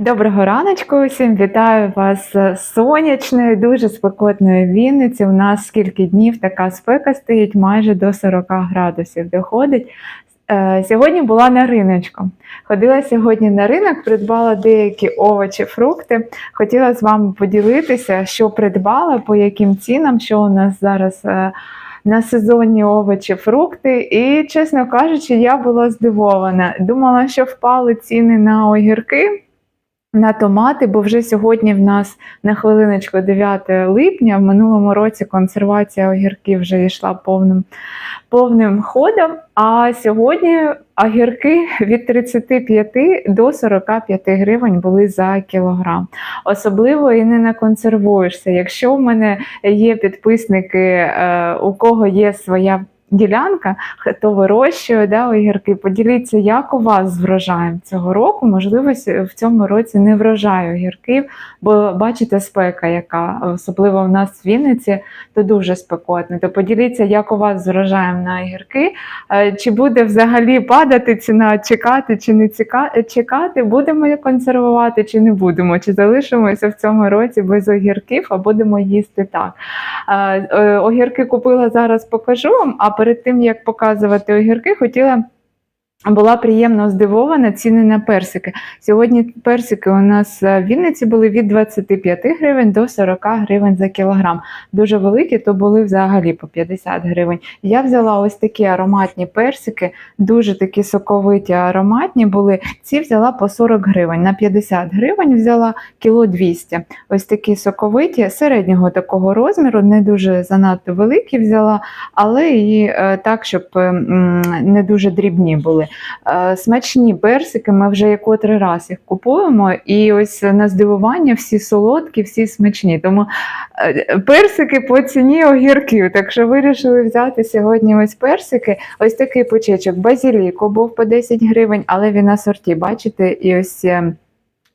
Доброго раночку усім! Вітаю вас з сонячної, дуже спекотної Вінниці. У нас скільки днів така спека стоїть, майже до 40 градусів доходить. Е, Сьогодні була на риночку. Ходила сьогодні на ринок, придбала деякі овочі, фрукти. Хотіла з вами поділитися, що придбала, по яким цінам, що у нас зараз е, на сезонні овочі, фрукти. І, чесно кажучи, я була здивована. Думала, що впали ціни на огірки. На томати, бо вже сьогодні в нас на хвилиночку 9 липня. В минулому році консервація огірків вже йшла повним, повним ходом. А сьогодні огірки від 35 до 45 гривень були за кілограм. Особливо і не наконсервуєшся. Якщо в мене є підписники, е, у кого є своя ділянка, хто вирощує да, огірки, поділіться, як у вас з врожаєм цього року. Можливо, в цьому році не врожай огірків, бо бачите спека, яка особливо в нас в Вінниці, то дуже спекотно. То поділіться, як у вас з врожаєм на огірки, Е, чи буде взагалі падати ціна, чекати чи не ціка- чекати, будемо консервувати чи не будемо, чи залишимося в цьому році без огірків, а будемо їсти так. Е, е, Огірки купила зараз, покажу вам. А перед тим як показувати огірки, хотіла. Була приємно здивована ціни на персики. Сьогодні персики у нас е, в Вінниці були від 25 гривень до 40 гривень за кілограм. Дуже великі, то були взагалі по 50 гривень. Я взяла ось такі ароматні персики, дуже такі соковиті ароматні були. Ці взяла по 40 гривень. На 50 гривень взяла кіло 200. Ось такі соковиті, середнього такого розміру, не дуже занадто великі взяла, але і е, так, щоб е, не дуже дрібні були. Е, Смачні персики, ми вже як котрий раз їх купуємо, і ось на здивування всі солодкі, всі смачні. Тому е, персики по ціні огірків. Так що вирішили взяти сьогодні ось персики. Ось такий почечок. Базіліку був по 10 гривень, але він на сорті, бачите, і ось.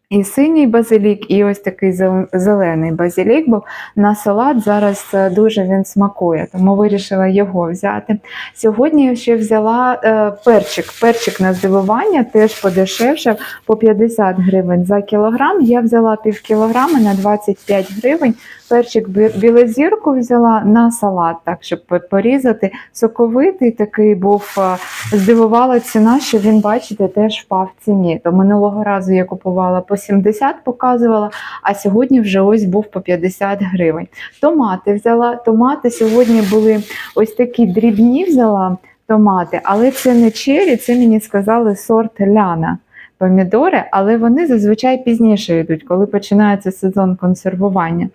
І синій базилік, і ось такий зелений базилік був на салат. Зараз е, дуже він смакує, тому вирішила його взяти. Сьогодні я ще взяла е, перчик. Перчик на здивування теж подешевшав по 50 гривень за кілограм. Я взяла пів кілограма на 25 гривень. Перчик бі- білозірку взяла на салат, так щоб порізати. Соковитий такий був. е, Здивувала ціна, що він, бачите, теж впав в ціні. То минулого разу я купувала по 70, показувала, а сьогодні вже ось був по 50 гривень. Томати взяла. Томати сьогодні були ось такі дрібні взяла томати, але це не чері, це мені сказали сорт ляна. Помідори, але вони зазвичай пізніше йдуть, коли починається сезон консервування.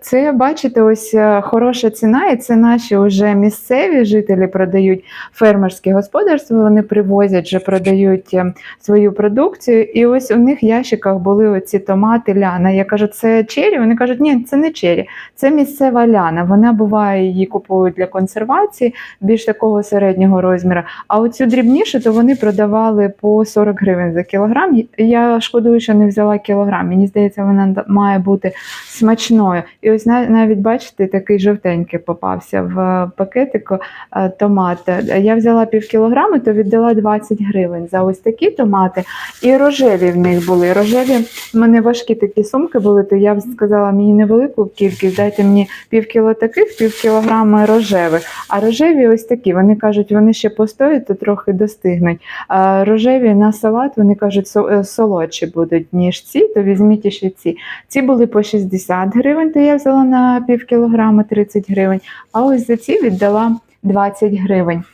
Це, бачите, ось е, хороша ціна, і це наші вже місцеві жителі продають фермерські господарства, вони привозять, вже продають е, свою продукцію. І ось у них в ящиках були оці томати ляна. Я кажу, це чері? Вони кажуть, ні, це не чері, це місцева ляна. Вона буває, її купують для консервації, більш такого середнього розміру. А оцю дрібнішу, то вони продавали по 40 гривень за кілограм. Я шкодую, що не взяла кілограм. Мені здається, вона має бути смачною. І ось навіть бачите, такий жовтенький попався в е, пакетику е, томат. Я взяла пів кілограми, то віддала 20 гривень за ось такі томати. І рожеві в них були. Рожеві в мене важкі такі сумки були, то я сказала мені невелику кількість, дайте мені пів кіло таких, пів кілограма рожевих. А рожеві ось такі. Вони кажуть, вони ще постоять, то трохи достигнуть. А рожеві на салат вони кажуть, е, солодші будуть, ніж ці, то візьміть ще ці. Ці були по 60 гривень, то я взяла на пів кілограма 30 гривень. А ось за ці віддала 20 гривень.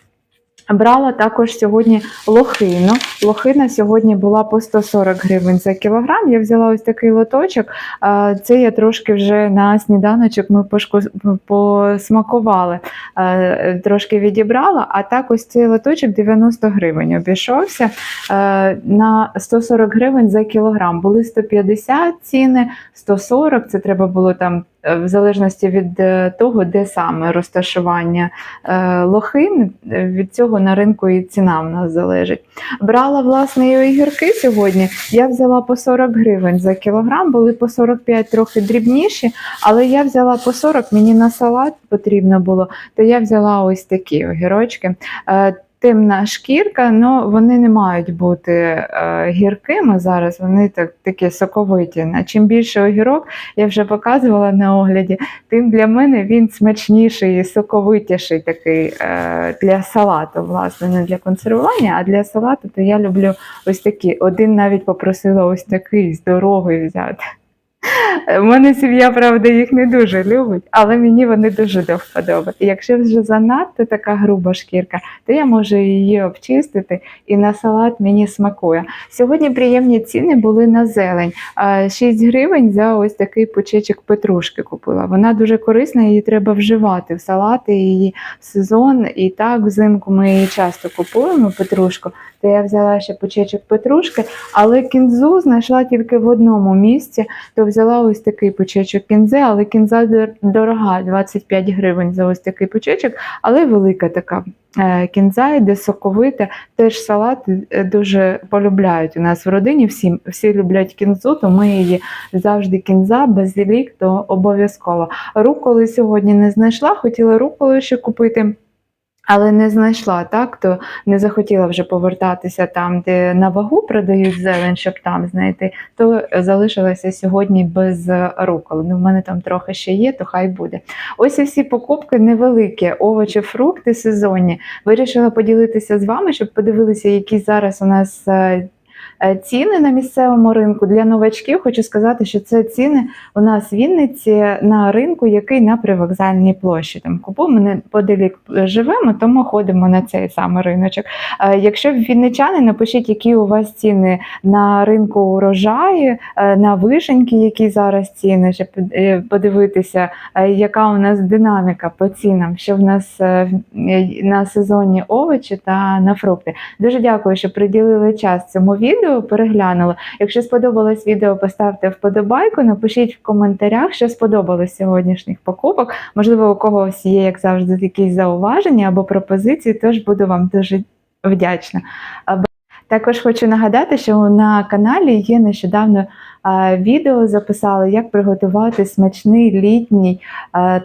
Брала також сьогодні лохину. Лохина сьогодні була по 140 гривень за кілограм. Я взяла ось такий лоточок. Це я трошки вже на сніданочок ми посмакували, трошки відібрала. А так ось цей лоточок 90 гривень обійшовся на 140 гривень за кілограм. Були 150 ціни, 140, це треба було там. Е, В залежності від е, того, де саме розташування е, лохин, від цього на ринку і ціна в нас залежить. Брала власне і огірки сьогодні. Я взяла по 40 гривень за кілограм, були по 45 трохи дрібніші, але я взяла по 40, мені на салат потрібно було, то я взяла ось такі огірочки. Темна шкірка, але вони не мають бути е, гіркими зараз. Вони так такі соковиті. А чим більше огірок, я вже показувала на огляді, тим для мене він смачніший і соковитіший такий е, для салату, власне, не для консервування, а для салату, то я люблю ось такі. Один навіть попросила ось такий здоровий взяти. Мене сім'я, правда, їх не дуже любить, але мені вони дуже до вподоби. І якщо вже занадто така груба шкірка, то я можу її обчистити і на салат мені смакує. Сьогодні приємні ціни були на зелень. А, 6 гривень за ось такий почечок петрушки купила. Вона дуже корисна, її треба вживати в салати її в сезон. І так взимку ми її часто купуємо петрушку. То я взяла ще почечок петрушки, але кінзу знайшла тільки в одному місці то взяла ось такий почечок кінзи, але кінза дор- дорога, 25 гривень за ось такий почечок, але велика така. е, Кінза йде соковита, теж салати е, дуже полюбляють у нас в родині. Всі, всі люблять кінзу, то ми її завжди кінза, базилік, то обов'язково. Руколи сьогодні не знайшла, хотіла руколи ще купити. Але не знайшла так, то не захотіла вже повертатися там, де на вагу продають зелень, щоб там знайти то залишилася сьогодні без руколи. Ну, в мене там трохи ще є, то хай буде. Ось і всі покупки невеликі, овочі, фрукти сезонні. Вирішила поділитися з вами, щоб подивилися, які зараз у нас. Е, е, Ціни на місцевому ринку для новачків хочу сказати, що це ціни у нас в Вінниці на ринку, який на привокзальній площі. Там купуємо, ми неподалік живемо, тому ходимо на цей самий риночок. Е, Якщо вінничани, напишіть, які у вас ціни на ринку урожаю, е, на вишеньки, які зараз ціни, щоб е, подивитися, е, яка у нас динаміка по цінам, що в нас е, е, на сезонні овочі та на фрукти. Дуже дякую, що приділили час цьому відео, переглянули. Якщо сподобалось відео, поставте вподобайку, напишіть в коментарях, що сподобалось сьогоднішніх покупок. Можливо, у когось є, як завжди, якісь зауваження або пропозиції, тож буду вам дуже вдячна. Також хочу нагадати, що на каналі є нещодавно відео записали, як приготувати смачний літній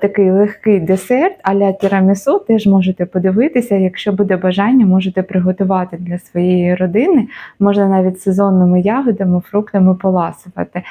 такий легкий десерт а-ля тірамісу. Теж можете подивитися. Якщо буде бажання, можете приготувати для своєї родини. Можна навіть сезонними ягодами, фруктами поласувати.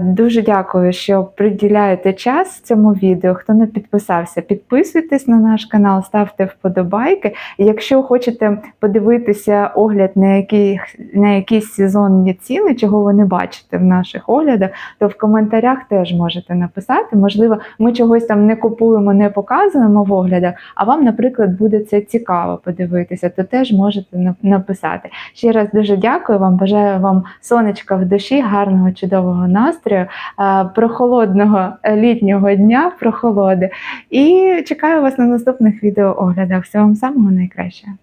Дуже дякую, що приділяєте час цьому відео. Хто не підписався, підписуйтесь на наш канал, ставте вподобайки. Якщо хочете подивитися огляд на, які, на якісь сезонні ціни, чого ви не бачите в наших оглядах, то в коментарях теж можете написати. Можливо, ми чогось там не купуємо, не показуємо в оглядах, а вам, наприклад, буде це цікаво подивитися, то теж можете написати. Ще раз дуже дякую вам. Бажаю вам сонечка в душі, гарного, чудового настрою, е, прохолодного е, літнього дня, прохолоди. І чекаю вас на наступних відеооглядах. Всього вам самого найкращого.